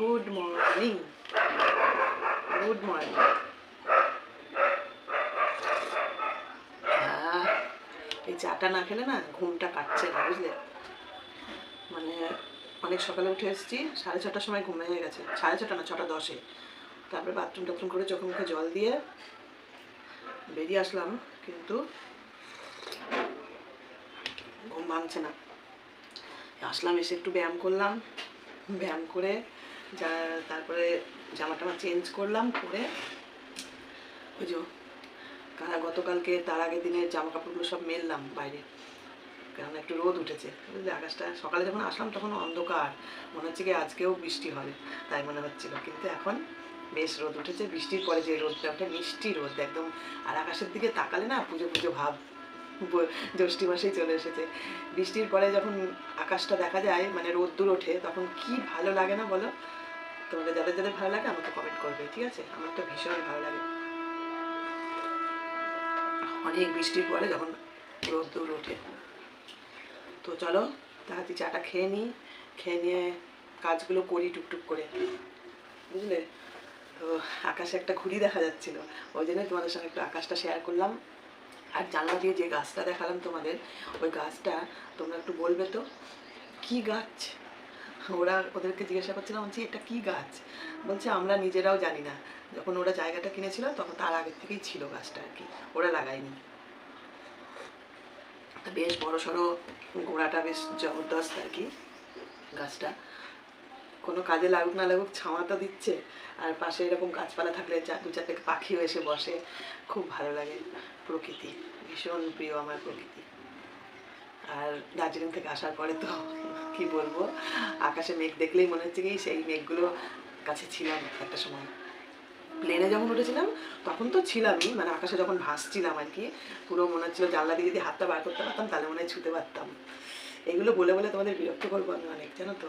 Good morning এই চাটা না খেলে না ঘুমটা কাটছে না, বুঝলে? মানে অনেক সকালে উঠে এসেছি, সাড়ে ছটার সময় ঘুম ভেঙে গেছে। সাড়ে ছটা না, ছটা দশে। তারপরে বাথরুম টাথরুম করে চোখে মুখে জল দিয়ে বেরিয়ে আসলাম, কিন্তু ঘুম ভাঙছে না। আসলাম, এসে একটু ব্যায়াম করলাম। ব্যায়াম করে যা, তারপরে জামা টামা চেঞ্জ করলাম করে কারা গতকালকে, তার আগের দিনের জামা কাপড়গুলো সব মেললাম বাইরে। কারণ একটু রোদ উঠেছে। বুঝলি আকাশটা, সকালে যখন আসলাম, তখন অন্ধকার। মনে হচ্ছে কি আজকেও বৃষ্টি হবে, তাই মনে হচ্ছিল। কিন্তু এখন বেশ রোদ উঠেছে। বৃষ্টির পরে যে রোদটা ওঠে মিষ্টি রোদ, একদম। আর আকাশের দিকে তাকালে না পুজো পুজো ভাব জ্যৈষ্ঠী মাসেই চলে এসেছে। বৃষ্টির পরে যখন আকাশটা দেখা যায় মানে রোদ্দুর ওঠে, তখন কি ভালো লাগে না বলো? তোমাদের যাদের যাদের ভালো লাগে আমাকে কমেন্ট করবে, ঠিক আছে? আমার তো ভীষণ ভালো লাগে। অনেক বৃষ্টির পরে যখন রোদ্দুর ওঠে। তো চলো তাড়াতাড়ি চাটা খেয়ে নিই, খেয়ে নিয়ে কাজগুলো করি টুকটুক করে। বুঝলে? তো আকাশে একটা ঘুড়ি দেখা যাচ্ছিল। ওই জন্য তোমাদের সঙ্গে একটু আকাশটা শেয়ার করলাম। আর জানলা দিয়ে যে গাছটা দেখালাম তোমাদের, ওই গাছটা তোমরা একটু বলবে তো? কি গাছ? ওরা ওদেরকে জিজ্ঞাসা করছিলাম, বলছি, এটা কি গাছ? বলছে, আমরা নিজেরাও জানি না। যখন ওরা জায়গাটা কিনেছিল, তখন তার আগের থেকেই ছিল গাছটা আর কি। ওরা লাগায়নি। বেশ বড় সড়ো গোড়াটা বেশ জবরদস্ত আর কি, গাছটা। কোনো কাজে লাগুক না লাগুক, ছাওয়া তো দিচ্ছে। আর পাশে এরকম গাছপালা থাকলে দু চারটে পাখিও এসে বসে। খুব ভালো লাগে। প্রকৃতি ভীষণ প্রিয় আমার প্রকৃতি। আর দার্জিলিং থেকে আসার পরে তো কি বলব আকাশে মেঘ দেখলেই মনে হচ্ছে কি সেই মেঘগুলো কাছে ছিলাম একটা সময়। প্লেনে যখন উঠেছিলাম তখন তো ছিলামই মানে আকাশে যখন ভাসছিলাম আর কি পুরো মনে হচ্ছিল জানলা দিয়ে যদি হাতটা বার করতে পারতাম তাহলে মনে হয় ছুতে পারতাম। এগুলো বলে বলে তোমাদের বিরক্ত করব আমি অনেক জানো তো?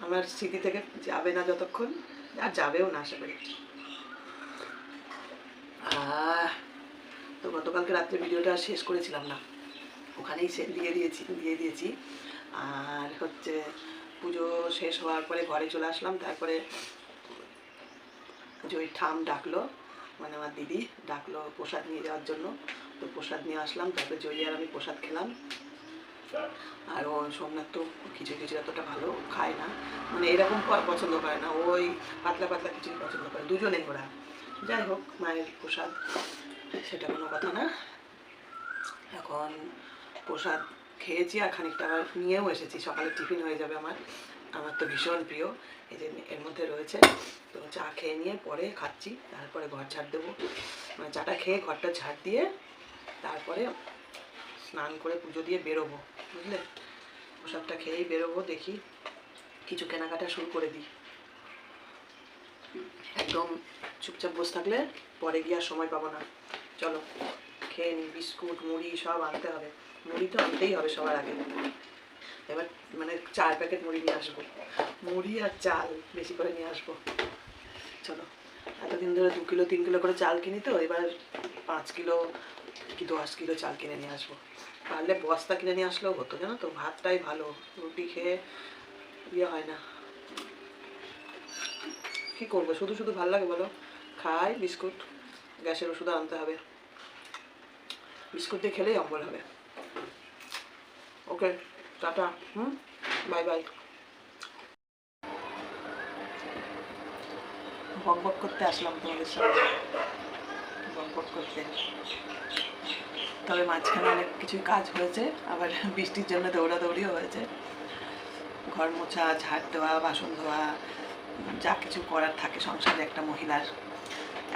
আমার স্মৃতি থেকে যাবে না যতক্ষণ আর যাবেও না আশা করি। আহ, তো গতকালকে রাত্রে ভিডিওটা শেষ করেছিলাম না। ওখানেই সে দিয়ে দিয়েছি দিয়ে দিয়েছি। আর হচ্ছে পুজো শেষ হওয়ার পরে ঘরে চলে আসলাম। তারপরে যে ঠাম ডাকলো মানে আমার দিদি ডাকলো প্রসাদ নিয়ে যাওয়ার জন্য। তো প্রসাদ নিয়ে আসলাম, তারপরে জয়ী আর আমি প্রসাদ খেলাম। আর ও সোমনাথ তো কিছু কিছু এতটা ভালো খায় না। মানে এরকম পছন্দ করে না। ওই পাতলা পাতলা খিচুড়ি পছন্দ করে। দুজনে ওরা। যাই হোক, মায়ের প্রসাদ। সেটা কোনো কথা না। এখন প্রসাদ খেয়েছি আর খানিকটা আবার নিয়েও এসেছি। সকালে টিফিন হয়ে যাবে আমার। আমার তো ভীষণ প্রিয়। এই যে এর মধ্যে রয়েছে। তো চা খেয়ে নিয়ে পরে খাচ্ছি। তারপরে ঘর ঝাড় দেবো। মানে চাটা খেয়ে ঘরটা ঝাড় দিয়ে তারপরে স্নান করে পুজো দিয়ে বেরোবো। বুঝলে? প্রসাদটা খেয়েই বেরোবো, দেখি কিছু কেনাকাটা শুরু করে দিই। একদম চুপচাপ বসে থাকলে পরে গিয়ে আর সময় পাবো না। চলো, খেয়ে নিই বিস্কুট, মুড়ি সব আনতে হবে। মুড়ি তো আনতেই হবে সবার আগে। এবার মানে চার প্যাকেট মুড়ি নিয়ে আসব। মুড়ি আর চাল বেশি করে নিয়ে আসব। চলো, এতদিন ধরে দু কিলো, তিন কিলো করে চাল কিনি তো, এবার পাঁচ কিলো কি দশ কিলো চাল কিনে নিয়ে আসব। পারলে বস্তা কিনে নিয়ে আসলেও হতো, জানো তো? ভাতটাই ভালো, রুটি খেয়ে ইয়ে হয় না। কি করব? শুধু শুধু ভালো লাগে বলো? খাই, বিস্কুট। গ্যাসের ওষুধ আনতে হবে। বিস্কুট দিয়ে খেলেই অম্বল হবে। Okay, tata, hmm, bye bye. বক বক করতে আসলাম তোমাদের সাথে। বক বক করতে। তবে মাঝখানে অনেক কিছুই কাজ হয়েছে, আবার বৃষ্টির জন্য দৌড়াদৌড়িও হয়েছে। ঘর মোছা, ঝাড় দেওয়া, বাসন ধোয়া, যা কিছু করার থাকে সংসারে একটা মহিলার।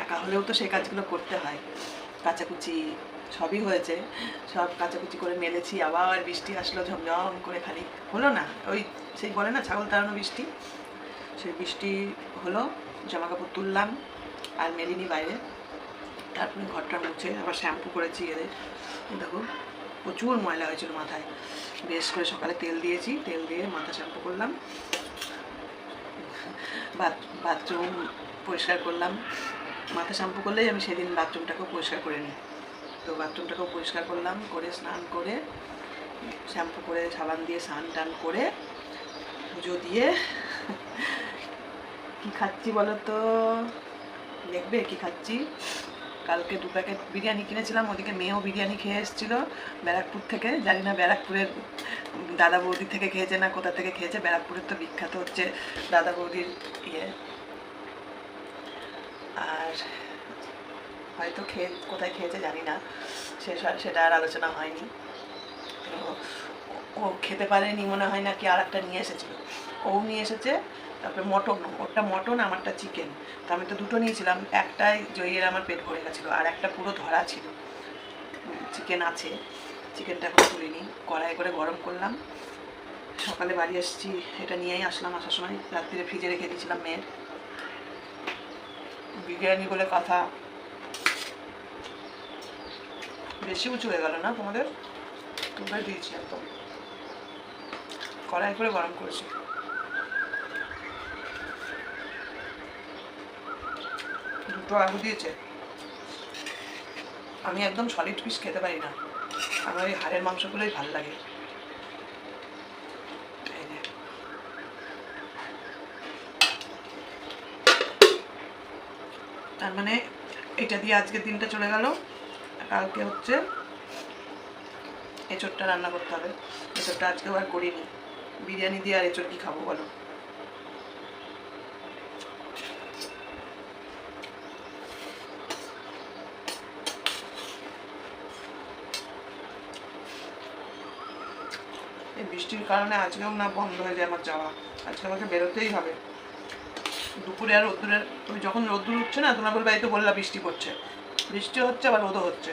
একা হলেও তো সেই কাজগুলো করতে হয়। কাচাকুচি সবই হয়েছে। সব কাচাকুচি করে মেলেছি, আবার বৃষ্টি আসলো, ঝমঝম করে খালি হলো না। ওই সেই বলে না, ছাগল তাড়ানো বৃষ্টি? সেই বৃষ্টি হলো জামা কাপড় তুললাম, আর মেলিনি বাইরে। তারপরে ঘরটা মুছে আবার শ্যাম্পু করেছি এদের। দেখো, প্রচুর ময়লা হয়েছিল মাথায়। বেশ করে সকালে তেল দিয়েছি, তেল দিয়ে মাথা শ্যাম্পু করলাম। বাথ- বাথরুম পরিষ্কার করলাম। মাথা শ্যাম্পু করলেই আমি সেদিন বাথরুমটাকেও পরিষ্কার করে নিই। তো বাথরুমটাকেও পরিষ্কার করলাম, করে স্নান করে, শ্যাম্পু করে, সাবান দিয়ে স্নান টান করে, পুজো দিয়ে। কি খাচ্ছি বলো তো দেখবে কি খাচ্ছি? কালকে দু প্যাকেট বিরিয়ানি কিনেছিলাম, ওদিকে মেয়েও বিরিয়ানি খেয়ে এসেছিল ব্যারাকপুর থেকে। জানি না ব্যারাকপুরের দাদা বৌদি থেকে খেয়েছে না কোথা থেকে খেয়েছে, ব্যারাকপুরের তো বিখ্যাত হচ্ছে দাদা বৌদির ইয়ে। আর হয়তো খেয়ে কোথায় খেয়েছে জানি না। সে সেটা আর আলোচনা হয়নি। তো ও খেতে পারেনি মনে হয় না কি আর একটা নিয়ে এসেছিল। ও নিয়ে এসেছে, তারপরে মটন ওরটা মটন, আমারটা চিকেন। তো আমি তো দুটো নিয়েছিলাম, একটাই জইয়ের আমার পেট ভরে গেছিল, আর একটা পুরো ধরা ছিল। চিকেন আছে, চিকেনটা এখন তুলিনি। কড়াই করে গরম করলাম। সকালে বাড়ি আসছি এটা নিয়েই আসলাম আসার সময়। রাত্রিরে ফ্রিজে রেখে দিয়েছিলাম মেয়ের। বিরিয়ানি বলে কথা। বেশি উঁচু হয়ে গেল না তোমাদের? তুলে দিয়েছি একদম। কড়াই করে গরম করেছি। দুটো আলু দিয়েছে। আমি একদম সলিড পিস খেতে পারি না। আমার ওই হাড়ের মাংসগুলোই ভালো লাগে এই যে। তার মানে এটা দিয়ে আজকের দিনটা চলে গেল। কালকে হচ্ছে এঁচড়টা রান্না করতে হবে। এঁচড়টা আজকেও আর করিনি। বিরিয়ানি দিয়ে আর এঁচড় কি খাব বলো? বৃষ্টির কারণে আজকেও না বন্ধ হয়ে যায় আমার যাওয়া। আজকে আমাকে বেরোতেই হবে। দুপুরে আর রোদ্দুরের তুমি যখন রোদ্দুর উঠছে না তোমরা বলবে এই তো বললা বৃষ্টি পড়ছে। বৃষ্টি হচ্ছে, আবার রোদও হচ্ছে।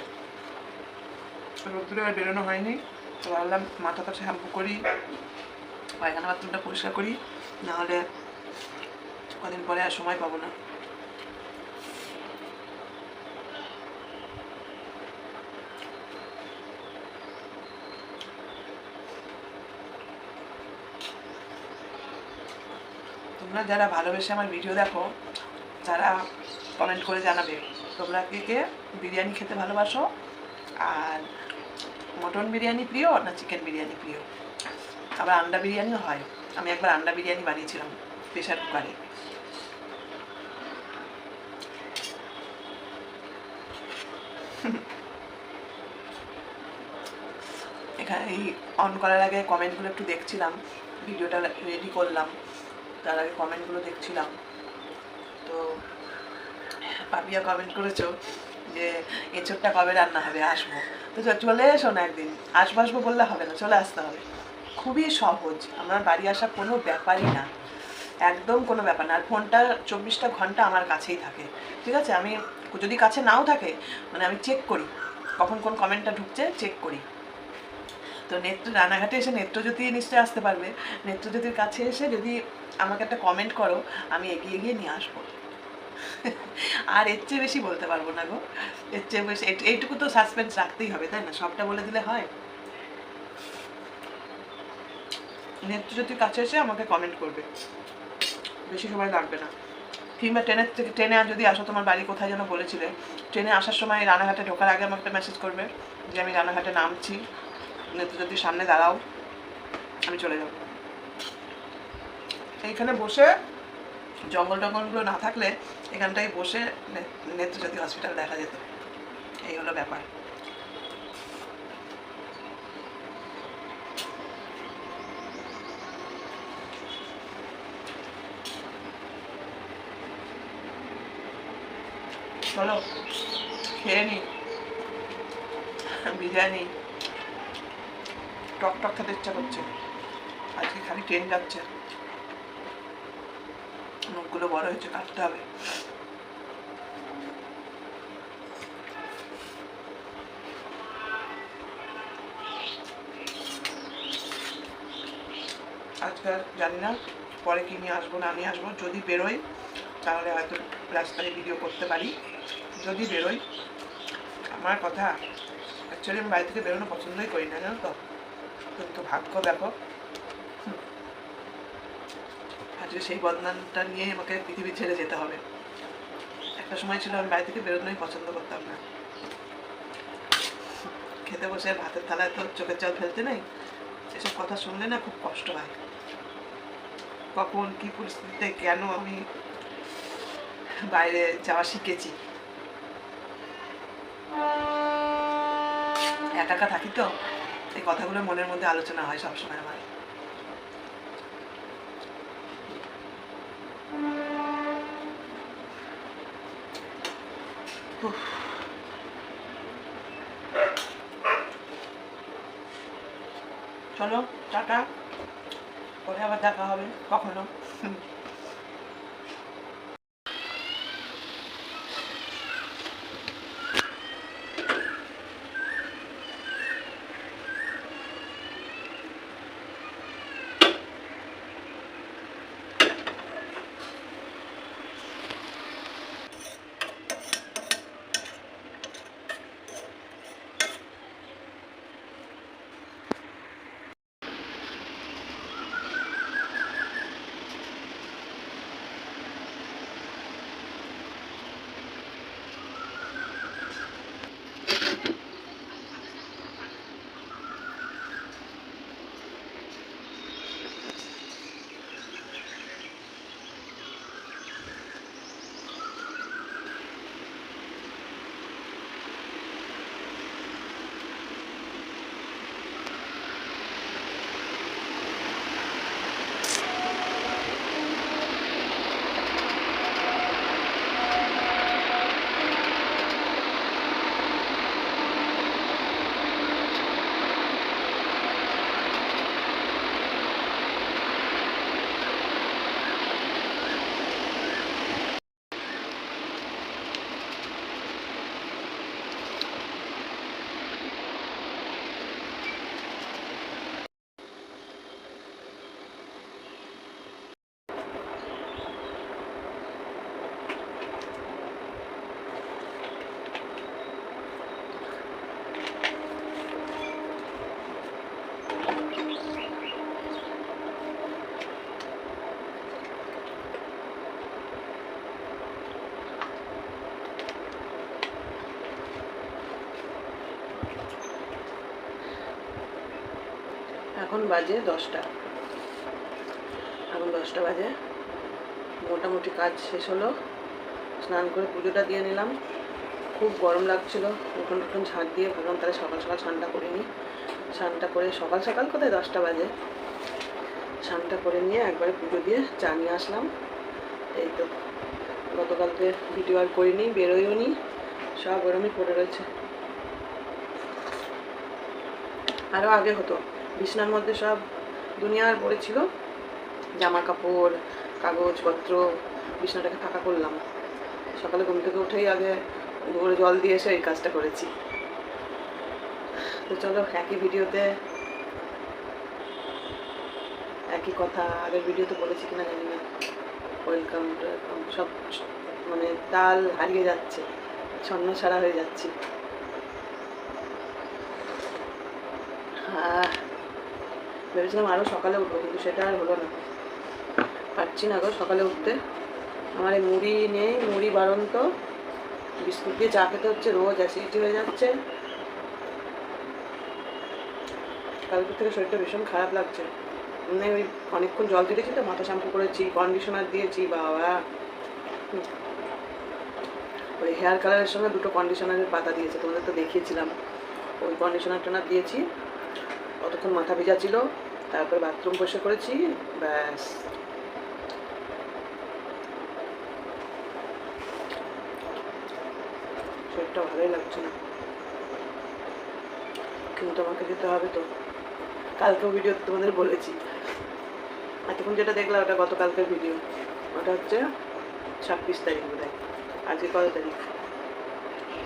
রোদ্দুরে আর বেরোনো হয়নি। তো ভাবলাম মাথাটা শ্যাম্পু করি, পায়খানা বাথরুমটা পরিষ্কার করি, নাহলে কদিন পরে আর সময় পাবো না। তোমরা যারা ভালোবেসে আমার ভিডিও দেখো, যারা কমেন্ট করে জানাবে, তোমরা কে কে বিরিয়ানি খেতে ভালোবাসো? আর মটন বিরিয়ানি প্রিয় না চিকেন বিরিয়ানি প্রিয়? আবার আন্ডা বিরিয়ানিও হয়। আমি একবার আন্ডা বিরিয়ানি বানিয়েছিলাম প্রেশার কুকারে এখানে এই অন করার আগে কমেন্টগুলো একটু দেখছিলাম ভিডিওটা রেডি করলাম। তার আগে কমেন্টগুলো দেখছিলাম। তো, পাপিয়া কমেন্ট করেছ যে এঁচড়টা কবে রান্না হবে? আসব। তো চলে এসো না একদিন। আসব আসব বললে হবে না, চলে আসতে হবে। খুবই সহজ। আমার বাড়ি আসা কোনো ব্যাপারই না। একদম কোনো ব্যাপার না। আর ফোনটা চব্বিশটা ঘণ্টা আমার কাছেই থাকে। ঠিক আছে? আমি যদি কাছে নাও থাকে মানে আমি চেক করি। কখন কোন কমেন্টটা ঢুকছে চেক করি। তো নেত্র, রানাঘাটে এসে নেত্রজ্যোতি নিশ্চয়ই আসতে পারবে। নেত্রজ্যোতির কাছে এসে যদি আমাকে একটা কমেন্ট করো, আমি এগিয়ে গিয়ে নিয়ে আসব। আর এর চেয়ে বেশি বলতে পারব না গো। এর চেয়ে বেশি এইটুকু তো সাসপেন্স রাখতেই হবে, তাই না? সবটা বলে দিলে হয়। নেত্রজ্যোতির কাছে এসে আমাকে কমেন্ট করবে। বেশি সময় লাগবে না। কিংবা ট্রেনের থেকে, ট্রেনে যদি আসো, তোমার বাড়ি কোথায় যেন বলেছিলে, ট্রেনে আসার সময় রানাঘাটে ঢোকার আগে আমাকে একটা মেসেজ করবে যে, আমি রানাঘাটে নামছি। নেত্রজ্যোতির সামনে দাঁড়াও আমি চলে যাব। এইখানে বসে জঙ্গল টঙ্গলগুলো না থাকলে এখানটায় বসে নে- নেত্রজ্যোতি হসপিটাল দেখা যেত। এই হলো ব্যাপার। চলো খেয়ে নি। বিরিয়ানি। টক টক খেতে ইচ্ছা করছে। আজকে খালি ট্রেন যাচ্ছে। মুখগুলো বড় হয়েছে, কাটতে হবে। আজকে জানি না, পরে কি নিয়ে আসব, না নিয়ে আসব। যদি বেরোই, তাহলে হয়তো রাস্তায় ভিডিও করতে পারি। যদি বেরোই, আমার কথা অ্যাকচুয়ালি আমি বাড়ি থেকে বেরোনো পছন্দই করি না, জানো তো? ভাগ্য দেখো। আজকে সেই বদনামটা নিয়ে আমাকে পৃথিবী ছেড়ে যেতে হবে। একটা সময় ছিল আমি বাড়ি থেকে বেরোনোই পছন্দ করতাম না। খেতে বসে ভাতের থালায় তো চোখের জল ফেলতে নেই। এসব কথা শুনলে না খুব কষ্ট হয়। কখন, কি পরিস্থিতিতে, কেন আমি বাইরে যাওয়া শিখেছি? একা থাকি তো? এই কথাগুলো মনের মধ্যে আলোচনা হয় সবসময় আমার। চলো, টাটা। পরে আবার দেখা হবে, কখনো। এখন বাজে দশটা। এখন দশটা বাজে। মোটামুটি কাজ শেষ হলো। স্নান করে পুজোটা দিয়ে নিলাম। খুব গরম লাগছিল। উঠোন টুঠোন ঝাঁট দিয়ে ভাবলাম তাহলে সকাল সকাল স্নানটা করে নিই। স্নানটা করে সকাল সকাল কোথায় দশটা বাজে? স্নানটা করে নিয়ে একবারে পুজো দিয়ে চা নিয়ে আসলাম। এই তো গতকালকে ভিডিও আর করিনি বেরোয়ও নি। সব গরমই পড়ে রয়েছে। আরও আগে হতো। বিছনার মধ্যে সব দুনিয়ার পড়েছিল জামা কাপড় কাগজপত্র বিছনাটাকে ফাঁকা করলাম। সকালে ঘুম থেকে উঠেই আগে ভোরে জল দিয়ে এসে এই কাজটা করেছি। তো চলো, একই ভিডিওতে একই কথা, আগের ভিডিওতে বলেছি কিনা জানি না। ওয়েলকাম সব মানে তাল হারিয়ে যাচ্ছে, ছন্ন ছাড়া হয়ে যাচ্ছি। হ্যাঁ ভেবেছিলাম আরও সকালে উঠবো, কিন্তু সেটা আর হলো না। পারছি না গো সকালে উঠতে। আমার এই মুড়ি নেই, মুড়ি বারণ তো বিস্কুট দিয়ে চা খেতে হচ্ছে, রোজ অ্যাসিডিটি হয়ে যাচ্ছে। কালকে থেকে শরীরটা ভীষণ খারাপ লাগছে। মানে ওই অনেকক্ষণ জল দিয়েছি তো, মাথা শ্যাম্পু করেছি কন্ডিশনার দিয়েছি, বাবা। ওই হেয়ার কালারের সঙ্গে দুটো কন্ডিশনারের পাতা দিয়েছে, তোমাদের তো দেখিয়েছিলাম। ওই কন্ডিশনার টনার দিয়েছি। অতক্ষণ মাথা ভেজা ছিল। তারপর বাথরুম বসে করেছি ব্যাস। শরীরটা ভালোই লাগছে না। কিন্তু আমাকে যেতে হবে তো। কালকেও ভিডিও তোমাদের বলেছি। এতক্ষণ যেটা দেখলাম ওটা গতকালকের ভিডিও ওটা হচ্ছে ছাব্বিশ তারিখ বোধ আজকে কত তারিখ?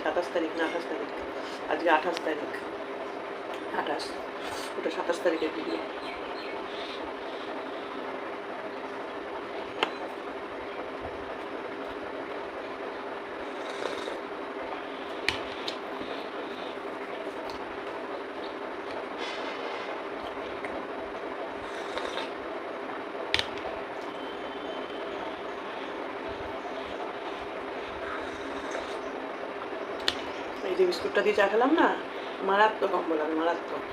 সাতাশ তারিখ না আঠাশ তারিখ? আজকে আঠাশ তারিখ। আঠাশ। ওটা সাতাশ তারিখের ভিডিও এই যে বিস্কুটটা দিয়ে চা খেলাম না? মারাত্মক অম্বলান মারাত্মক।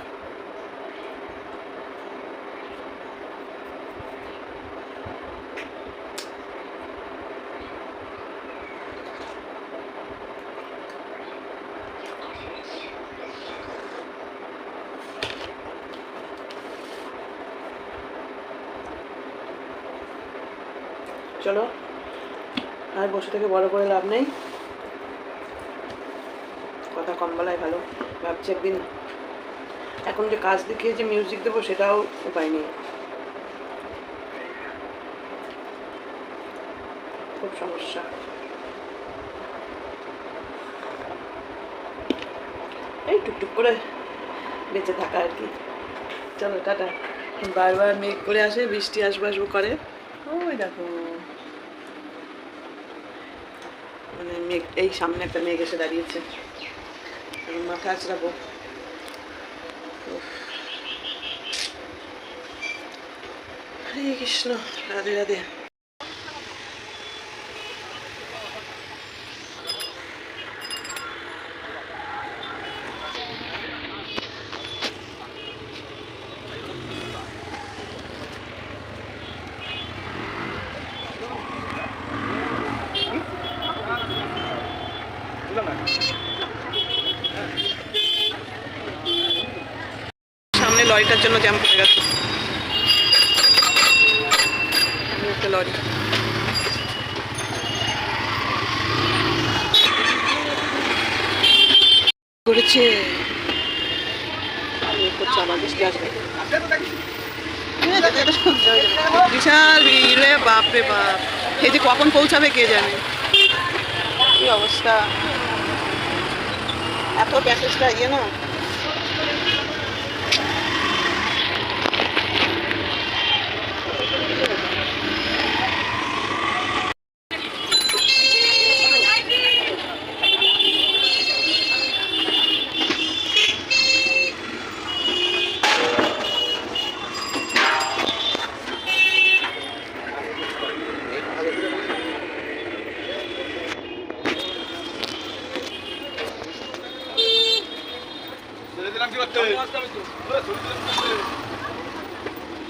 চলো আর বসে থেকে বড় করে লাভ নেই। কম বলাই ভালো ভাবছি একদিন। এখন যে কাজ দেখিয়ে যে মিউজিক দেবো সেটাও উপায় নেই। খুব সমস্যা। এই টুকটুক করে বেঁচে থাকা আর কি। চলো, টাটা। বারবার মেঘ করে আসে, বৃষ্টি আসব আসব করে। ওই দেখো। মানে মেঘ, এই সামনে একটা মেঘ এসে দাঁড়িয়েছে। মাথা আঁচড়াবো। হরে কৃষ্ণ রাধে রাধে সামনে লরিটার জন্য জ্যাম পড়ে গেছে। লরি। করেছে। বিশাল ভিড় রে বাপ বাপ। এই যে কখন পৌঁছাবে কে জানে? কি অবস্থা? এত প্যাকেজটা ইয়ে না।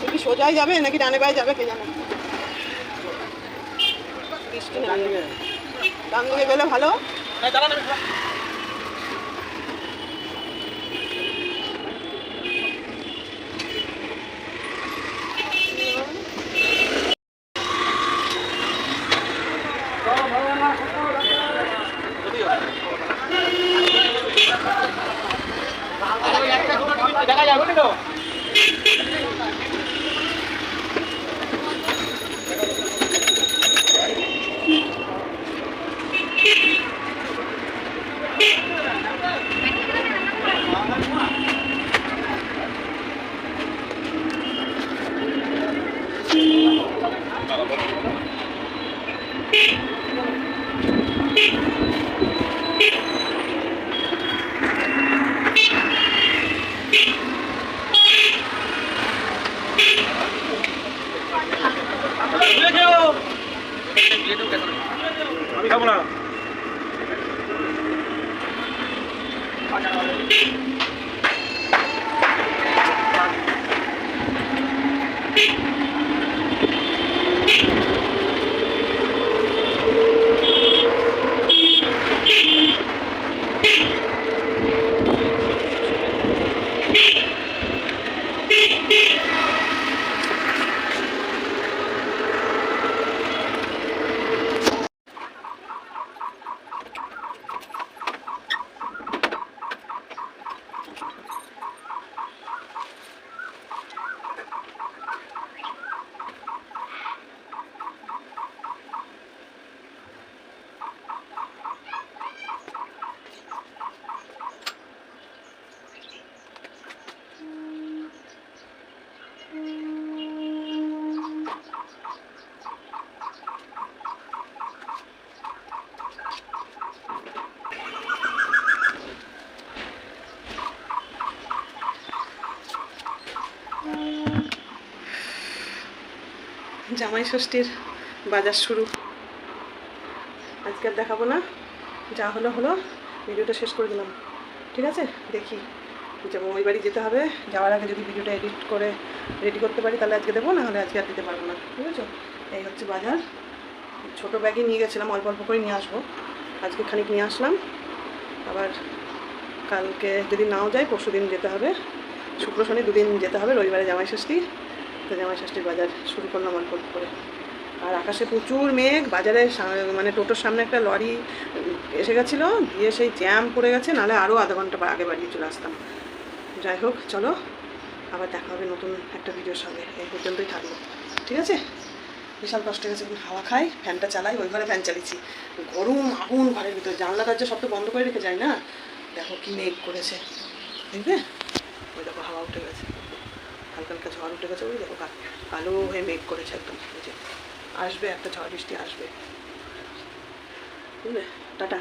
কি সোজাই যাবে নাকি ডানে বাই যাবে কে জানে? বৃষ্টি নেমে ডান দিকে গেলে ভালো। জামাই ষষ্ঠীর বাজার শুরু। আজকে আর দেখাবো না। যা হলো হলো। ভিডিওটা শেষ করে দিলাম। ঠিক আছে? দেখি। যেমন ওই বাড়ি যেতে হবে। যাওয়ার আগে যদি ভিডিওটা এডিট করে রেডি করতে পারি, তাহলে আজকে দেবো না হলে আজকে আর দিতে পারব না। ঠিক আছে? এই হচ্ছে বাজার। ছোটো ব্যাগে নিয়ে গেছিলাম, অল্প অল্প করে নিয়ে আসব। আজকে খানিক নিয়ে আসলাম। আবার কালকে যদি নাও যায় পরশু দিন যেতে হবে। শুক্র শনি দুদিন যেতে হবে, রবিবারে জামাই ষষ্ঠী তো জামাই ষষ্ঠীর বাজার শুরু করলাম অল্প করে। আর আকাশে প্রচুর মেঘ, বাজারে মানে টোটোর সামনে একটা লরি এসে গেছিল, দিয়ে সেই জ্যাম পড়ে গেছে, নাহলে আরও আধা ঘণ্টা আগে বাড়িয়ে চলে আসতাম। যাই হোক, চলো, আবার দেখা হবে নতুন একটা ভিডিওর সঙ্গে। এই পর্যন্তই থাকল ঠিক আছে? বিশাল কষ্ট হয়ে গেছে হাওয়া খাই ফ্যানটা চালাই, ওই ঘরে ফ্যান চালিয়েছি। গরম আগুন ঘরের ভিতরে, জানলা দরজা সব তো বন্ধ করে রেখে যায় না? দেখো কি মেঘ করেছে। দেখবে? ওই দেখো হাওয়া উঠে গেছে। হালকা ঝড় উঠে গেছে, ওই দেখো কালো হয়ে মেঘ করেছে একদম আসবে, একটা ঝড় বৃষ্টি আসবে। বুঝলে? টাটা।